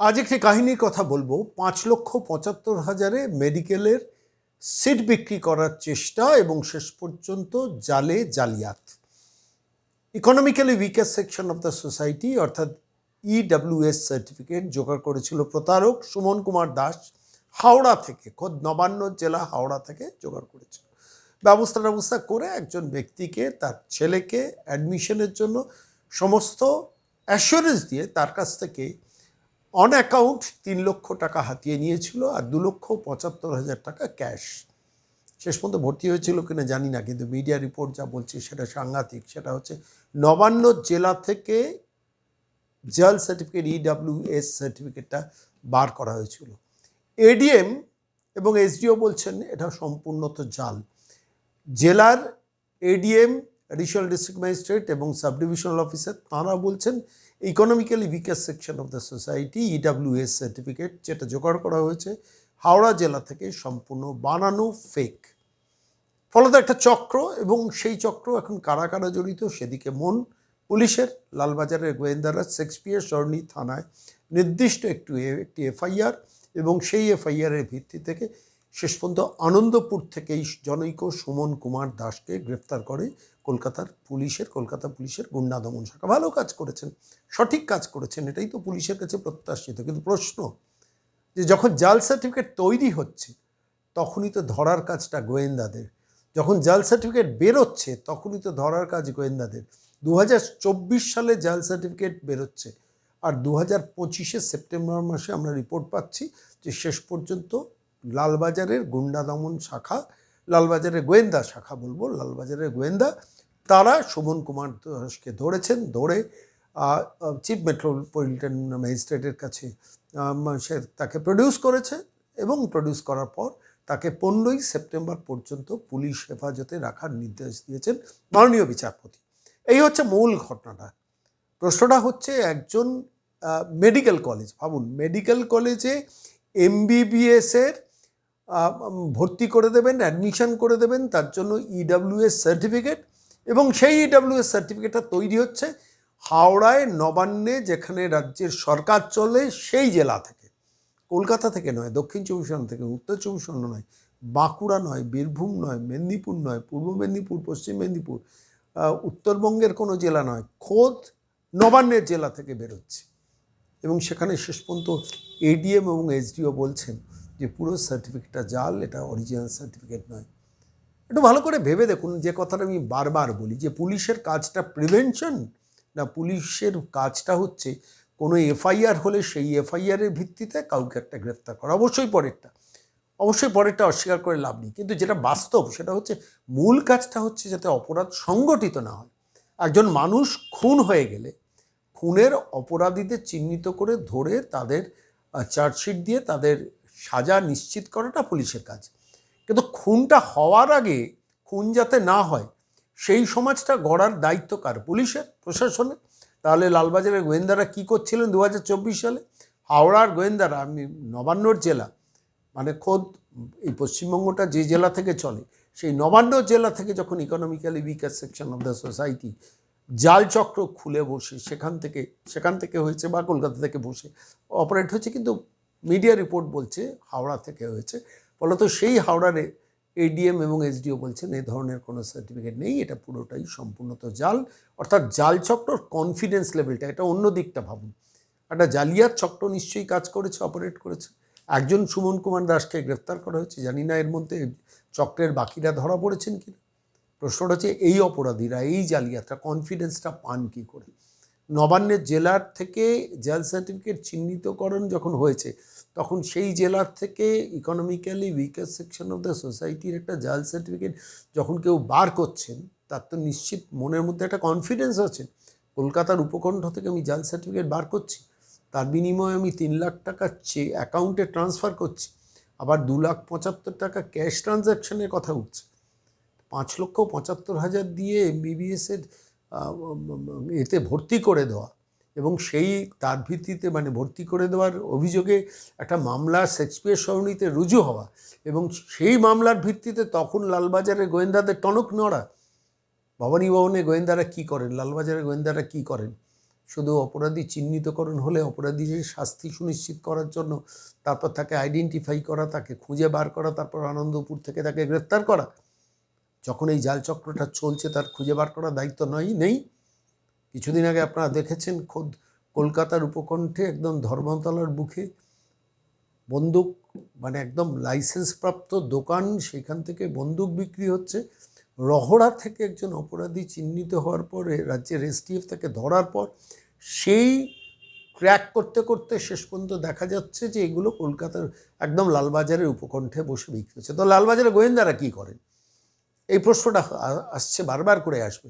আজ একটি কাহিনীর কথা বলব। পাঁচ লক্ষ পঁচাত্তর হাজারে মেডিকেলের সিট বিক্রি করার চেষ্টা এবং শেষ পর্যন্ত জালে জালিয়াত। Economically weakest section of the society অর্থাৎ E ইডাব্লিউএস সার্টিফিকেট জোগাড় করেছিল প্রতারক সুমন কুমার দাস, হাওড়া থেকে, খোদ নবান্ন জেলা হাওড়া থেকে জোগাড় করেছিল। ব্যবস্থা ব্যবস্থা করে একজন ব্যক্তিকে, তার ছেলেকে অ্যাডমিশনের জন্য সমস্ত অ্যাসুরেন্স দিয়ে তার কাছ থেকে অন অ্যাকাউন্ট তিন লক্ষ টাকা হাতিয়ে নিয়েছিল আর দু লক্ষ পঁচাত্তর হাজার টাকা ক্যাশ শেষ পর্যন্ত ভর্তি হয়েছিল কিনা জানি না, কিন্তু মিডিয়া রিপোর্ট যা বলছে সেটা সাংঘাতিক। সেটা হচ্ছে নবান্ন জেলা থেকে জাল সার্টিফিকেট ইডাব্লিউএস সার্টিফিকেটটা বার করা হয়েছিল। এডিএম এবং এসডিও বলছেন এটা সম্পূর্ণত জাল। জেলার এডিএম অ্যাডিশনাল ডিস্ট্রিক্ট ম্যাজিস্ট্রেট এবং সাব ডিভিশনাল অফিসার তাঁরা বলছেন economically weaker section of the society EWS certificate যেটা জোগাড় করা হয়েছে হাওড়া জেলা থেকে সম্পূর্ণ বানানো ফেক ফলত একটা চক্র এবং সেই চক্র এখন কারা কারা জড়িত? সেদিকে মন পুলিশের, লালবাজারের গোয়েন্দারা শেক্সপিয়ার সরণি থানায় নির্দিষ্ট একটু একটি এফআইআর এবং সেই এফআইআরের ভিত্তি থেকে শেষ পর্যন্ত আনন্দপুর থেকেই জনৈক সুমন কুমার দাসকে গ্রেফতার করে কলকাতার পুলিশের, কলকাতা পুলিশের গুন্ডা দমন শাখা। ভালো কাজ করেছেন, সঠিক কাজ করেছেন, এটাই তো পুলিশের কাছে প্রত্যাশিত। কিন্তু প্রশ্ন, যে যখন জাল সার্টিফিকেট তৈরি হচ্ছে, তখনই তো ধরার কাজটা গোয়েন্দাদের। যখন জাল সার্টিফিকেট বেরোচ্ছে, তখনই তো ধরার কাজ গোয়েন্দাদের। দু হাজার চব্বিশ সালে জাল সার্টিফিকেট বেরোচ্ছে, আর দু হাজার পঁচিশে সেপ্টেম্বর মাসে আমরা রিপোর্ট পাচ্ছি যে শেষ পর্যন্ত লালবাজারের গুন্ডা দমন শাখা, লালবাজারের গোয়েন্দা শাখা বলব, লালবাজারের গোয়েন্দা তারা শোভন কুমার দাসকে ধরেছেন, ধরে চিফ মেট্রোপলিটন ম্যাজিস্ট্রেটের কাছে সে তাকে প্রডিউস করেছে এবং প্রডিউস করার পর তাকে পনেরোই সেপ্টেম্বর পর্যন্ত পুলিশ হেফাজতে রাখার নির্দেশ দিয়েছেন মাননীয় বিচারপতি। এই হচ্ছে মূল ঘটনাটা। প্রশ্নটা হচ্ছে একজন মেডিকেল কলেজ ভাবুন মেডিকেল কলেজে এমবিবিএসের ভর্তি করে দেবেন অ্যাডমিশন করে দেবেন, তার জন্য ইডাব্লিউএস সার্টিফিকেট এবং সেই ইডাব্লিউএস সার্টিফিকেটটা তৈরি হচ্ছে হাওড়ায় নবান্নে, যেখানে রাজ্যের সরকার চলে সেই জেলা থেকে। কলকাতা থেকে নয়, দক্ষিণ চব্বিশ পরগনা থেকে, উত্তর চব্বিশ পরগনা নয়, বাঁকুড়া নয়, বীরভূম নয়, মেদিনীপুর নয়, পূর্ব মেদিনীপুর, পশ্চিম মেদিনীপুর উত্তরবঙ্গের কোনো জেলা নয়, খোদ নবান্নের জেলা থেকে বেরোচ্ছে। এবং সেখানে শেষ পর্যন্ত এডিএম এবং এসডিও বলছেন যে পুরো সার্টিফিকেটটা জাল, এটা অরিজিনাল সার্টিফিকেট নয়। একটু ভালো করে ভেবে দেখুন, যে কথাটা আমি বারবার বলি, যে পুলিশের কাজটা প্রিভেনশন না পুলিশের কাজটা হচ্ছে কোনো এফআইআর হলে সেই এফআইআরের ভিত্তিতে কাউকে একটা গ্রেফতার করা। অবশ্যই পরেরটা অবশ্যই পরেরটা অস্বীকার করে লাভ নেই। কিন্তু যেটা বাস্তব সেটা হচ্ছে মূল কাজটা হচ্ছে যাতে অপরাধ সংগঠিত না হয়। একজন মানুষ খুন হয়ে গেলে, খুনের অপরাধীদের চিহ্নিত করে ধরে তাদের চার্জশিট দিয়ে তাদের সাজা নিশ্চিত করাটা পুলিশের কাজ। কিন্তু খুনটা হওয়ার আগে খুন যাতে না হয়, সেই সমাজটা গড়ার দায়িত্ব কার? পুলিশের? প্রশাসনের? তাহলে লালবাজারের গোয়েন্দারা কী করছিলেন দু হাজার চব্বিশ সালে? হাওড়ার গোয়েন্দারা, আমি নবান্নর জেলা মানে খোদ এই পশ্চিমবঙ্গটা যে জেলা থেকে চলে, সেই নবান্ন জেলা থেকে যখন economically weaker section of the society জাল চক্র খুলে বসে, সেখান থেকে সেখান থেকে হয়েছে বা কলকাতা থেকে বসে অপারেট হয়েছে, কিন্তু মিডিয়া রিপোর্ট বলছে হাওড়া থেকে হয়েছে। ফলত সেই হাওড়ারে এডিএম এবং এসডিও বলছেন এই ধরনের কোনো সার্টিফিকেট নেই, এটা পুরোটাই সম্পূর্ণত জাল। অর্থাৎ জাল চক্রর কনফিডেন্স লেভেলটা এটা অন্য দিকটা ভাবুন। একটা জালিয়াত চক্র নিশ্চয়ই কাজ করেছে অপারেট করেছে। একজন সুমন কুমার দাসকে গ্রেফতার করা হয়েছে, জানি না এর মধ্যে চক্রের বাকিরা ধরা পড়েছেন কিনা। প্রশ্নটা হচ্ছে, এই অপরাধীরা, এই জালিয়াতরা কনফিডেন্সটা পান কী করে? নবান্নের জেলার থেকে জাল সার্টিফিকেট চিহ্নিতকরণ যখন হয়েছে, তখন সেই জেলার থেকে economically weaker section of the সোসাইটির একটা জাল সার্টিফিকেট যখন কেউ বার করছেন, তার তো নিশ্চিত মনের মধ্যে একটা কনফিডেন্স আছে, কলকাতার উপকণ্ঠ থেকে আমি জাল সার্টিফিকেট বার করছি, তার বিনিময়ে আমি তিন লাখ টাকা চে, অ্যাকাউন্টে ট্রান্সফার করছি, আবার দু লাখ পঁচাত্তর টাকা ক্যাশ ট্রানজ্যাকশনের কথা উঠছে। পাঁচ লক্ষ পঁচাত্তর হাজার দিয়ে এমবিবিএসের এতে ভর্তি করে দেওয়া। এবং সেই, তার ভিত্তিতে মানে ভর্তি করে দেওয়ার অভিযোগে একটা মামলা শেক্সপিয়ার সরণিতে রুজু হওয়া এবং সেই মামলার ভিত্তিতে তখন লালবাজারের গোয়েন্দাদের টনক নড়া। ভবানী ভবনে গোয়েন্দারা কী করেন? লালবাজারের গোয়েন্দারা কী করেন? শুধু অপরাধী চিহ্নিতকরণ হলে অপরাধীর শাস্তি সুনিশ্চিত করার জন্য তারপর তাকে আইডেন্টিফাই করা, তাকে খুঁজে বার করা, তারপর আনন্দপুর থেকে তাকে গ্রেফতার করা। যখন এই জাল চক্রটা চলছে, তার খুঁজে বার করার দায়িত্ব নয় নেই। কিছুদিন আগে আপনারা দেখেছেন, খোদ কলকাতার উপকণ্ঠে একদম ধর্মতলার বুকে বন্দুক মানে একদম লাইসেন্সপ্রাপ্ত দোকান, সেখান থেকে বন্দুক বিক্রি হচ্ছে। রহড়া থেকে একজন অপরাধী চিহ্নিত হওয়ার পরে রাজ্যের এসটিএফ তাকে ধরার পর, সেই ক্র্যাক করতে করতে শেষ পর্যন্ত দেখা যাচ্ছে যে এগুলো কলকাতার একদম লালবাজারের উপকণ্ঠে বসে বিক্রি হচ্ছে। তো লালবাজারে গোয়েন্দারা কী করেন? এই প্রশ্নটা আসছে, বারবার করে আসবে।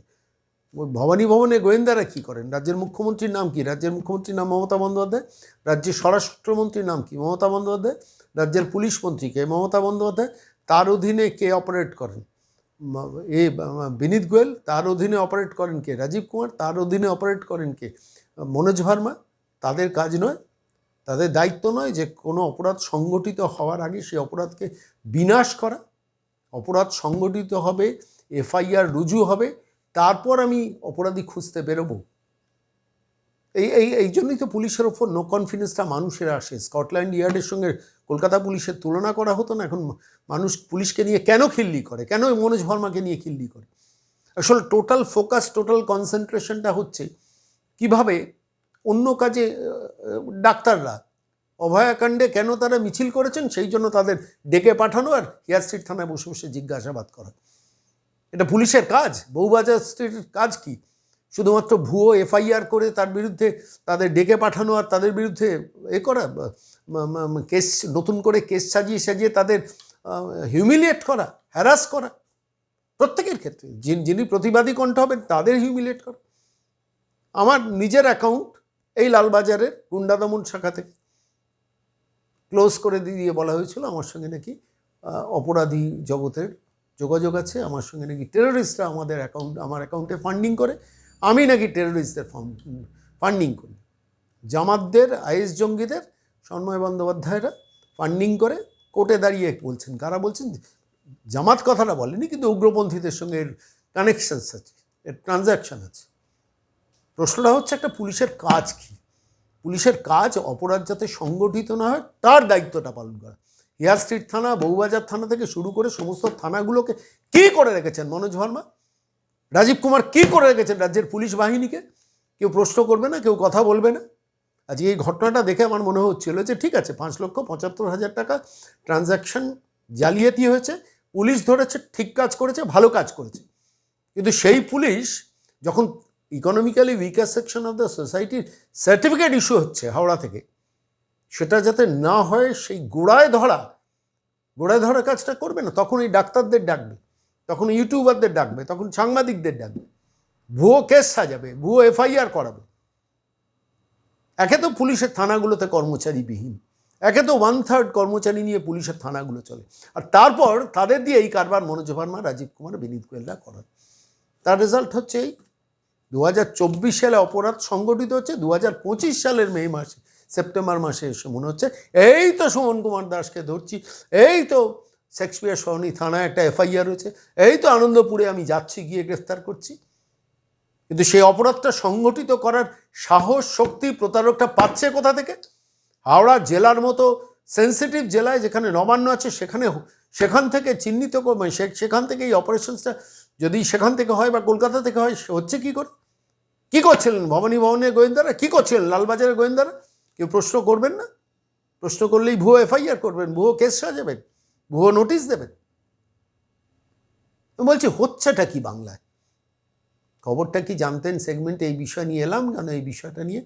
ভবানী ভবনে গোয়েন্দারা কী করেন? রাজ্যের মুখ্যমন্ত্রীর নাম কি? রাজ্যের মুখ্যমন্ত্রীর নাম মমতা বন্দ্যোপাধ্যায়? রাজ্যের স্বরাষ্ট্রমন্ত্রীর নাম কি? মমতা বন্দ্যোপাধ্যায়? রাজ্যের পুলিশ মন্ত্রী কে? মমতা বন্দ্যোপাধ্যায়? তার অধীনে কে অপারেট করেন? এ বিনীত গোয়েল, তার অধীনে অপারেট করেন কে? রাজীব কুমার, তার অধীনে অপারেট করেন কে? মনোজ ভার্মা, তাদের কাজ নয়। তাদের দায়িত্ব নয় যে কোনো অপরাধ সংগঠিত হওয়ার আগে সেই অপরাধকে বিনাশ করা। অপরাধ সংগঠিত হবে, এফআইআর রুজু হবে, তারপর আমি অপরাধী খুঁজতে বেরোবো। এই এই এই জন্যই তো পুলিশের ওপর নো কনফিডেন্সটা মানুষের আসে। স্কটল্যান্ড ইয়ার্ডের সঙ্গে কলকাতা পুলিশের তুলনা করা হতো না, এখন মানুষ পুলিশকে নিয়ে কেন খিল্লি করে? কেন মনোজ ভার্মাকে নিয়ে খিল্লি করে? আসলে টোটাল ফোকাস টোটাল কনসেন্ট্রেশনটা হচ্ছে, কীভাবে অন্য কাজে ডাক্তাররা অভয়াকাণ্ডে কেন তারা মিছিল করেছেন, সেই জন্য তাদের ডেকে পাঠানো আর হেয়ার স্ট্রিট থানায় বসে বসে জিজ্ঞাসাবাদ করা। এটা পুলিশের কাজ, বউবাজার স্ট্রিটের কাজ কি? শুধুমাত্র ভুয়ো এফআইআর করে তার বিরুদ্ধে তাদের ডেকে পাঠানো আর তাদের বিরুদ্ধে এ করা কেস, নতুন করে কেস সাজিয়ে সাজিয়ে তাদের হিউমিলিয়েট করা হ্যারাস করা। প্রত্যেকের ক্ষেত্রে যিনি প্রতিবাদী কণ্ঠ হবেন, তাদের হিউমিলিয়েট করা। আমার নিজের অ্যাকাউন্ট এই লালবাজারের গুন্ডাদমন শাখা থেকে। ক্লোজ করে দিয়ে বলা হয়েছিল, আমার সঙ্গে নাকি অপরাধী জগতের যোগাযোগ আছে, আমার সঙ্গে নাকি টেররিস্টরা আমাদের অ্যাকাউন্ট আমার অ্যাকাউন্টে ফান্ডিং করে, আমি নাকি টেররিস্টদের ফান্ডিং করি। জামাতদের, আইএস জঙ্গিদের, সন্ময় বন্দ্যোপাধ্যায়রা ফান্ডিং করে কোর্টে দাঁড়িয়ে বলছেন, কারা বলছেন? জামাত কথাটা বলেনি, কিন্তু উগ্রপন্থীদের সঙ্গে এর কানেকশানস আছে, এর ট্রানজ্যাকশন আছে। প্রশ্নটা হচ্ছে, একটা পুলিশের কাজ কী? পুলিশের কাজ অপরাধ যাতে সংগঠিত না হয়, তার দায়িত্বটা পালন করা। হেয়ার স্ট্রিট থানা, বউবাজার থানা থেকে শুরু করে সমস্ত থানাগুলোকে কী করে রেখেছেন? মনোজ ভার্মা? রাজীব কুমার কী করে রেখেছেন রাজ্যের পুলিশ বাহিনীকে? কেউ প্রশ্ন করবে না, কেউ কথা বলবে না। আজ এই ঘটনাটা দেখে আমার মনে হচ্ছিল যে ঠিক আছে, পাঁচ লক্ষ পঁচাত্তর হাজার টাকা ট্রানজ্যাকশন জালিয়াতি হয়েছে, পুলিশ ধরেছে, ঠিক কাজ করেছে, ভালো কাজ করেছে। কিন্তু সেই পুলিশ যখন economically weaker section of the সোসাইটির সার্টিফিকেট ইস্যু হচ্ছে হাওড়া থেকে। সেটা যাতে না হয়, সেই গোড়ায় ধরা গোড়ায় ধরা কাজটা করবে না, তখন এই ডাক্তারদের ডাকবে, তখন ইউটিউবারদের ডাকবে, তখন সাংবাদিকদের ডাকবে, ভুয়ো কেস সাজাবে, ভুয়ো এফআইআর করাবে। একে তো পুলিশের থানাগুলোতে কর্মচারীবিহীন, একে তো ওয়ান থার্ড কর্মচারী নিয়ে পুলিশের থানাগুলো চলে। আর তারপর তাদের দিয়ে এই কারবার মনোজ ভার্মা, রাজীব কুমার, বিনীত গোয়েলরা করান। তার রেজাল্ট হচ্ছে এই দু হাজার চব্বিশ সালে অপরাধ সংগঠিত হচ্ছে দু হাজার পঁচিশ সালের মে মাসে, সেপ্টেম্বর মাসে এসে মনে হচ্ছে, এই তো সুমন কুমার দাসকে ধরছি, এই তো শেক্সপিয়ার সরণি থানায় একটা এফআইআর হয়েছে, এই তো আনন্দপুরে আমি যাচ্ছি, গিয়ে গ্রেফতার করছি। কিন্তু সেই অপরাধটা সংগঠিত করার সাহস, শক্তি, প্রতারকটা পাচ্ছে কোথা থেকে? হাওড়া জেলার মতো সেন্সিটিভ জেলায় যেখানে নবান্ন আছে, সেখানে সেখান থেকে চিহ্নিত মানে সেখান থেকে এই অপারেশনসটা যদি সেখান থেকে হয় বা কলকাতা থেকে হয় হচ্ছে কী করে? কী করছিলেন? ভবানী ভবনের গোয়েন্দারা? কী করছিলেন? লালবাজারের গোয়েন্দারা? কেউ প্রশ্ন করবেন না? প্রশ্ন করলেই ভুয়ো এফআইআর করবেন, ভুয়ো কেস সাজাবেন, ভুয়ো নোটিশ দেবেন। বলছি, হচ্ছেটা কি বাংলায়? খবরটা কি জানতেন? সেগমেন্টে এই বিষয় নিয়ে এলাম কেন? এই বিষয়টা নিয়ে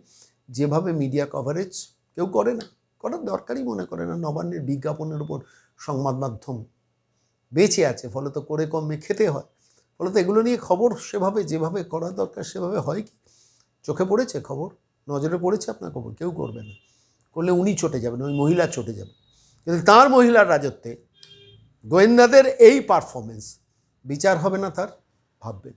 যেভাবে মিডিয়া কভারেজ কেউ করে না। করার দরকারই মনে করে না। নবান্নের বিজ্ঞাপনের উপর সংবাদ মাধ্যম বেঁচে আছে, ফলে তো করে কমে খেতে হয়। ফলে তো এগুলো নিয়ে খবর সেভাবে, যেভাবে করা দরকার সেভাবে হয় কি? চোখে পড়েছে খবর? নজরে পড়েছে আপনার খবর? কেউ করবে না। করলে উনি চটে যাবেন, ওই মহিলা চটে যাবে কিন্তু তাঁর মহিলার রাজত্বে গোয়েন্দাদের এই পারফরমেন্স বিচার হবে না তার, ভাববেন।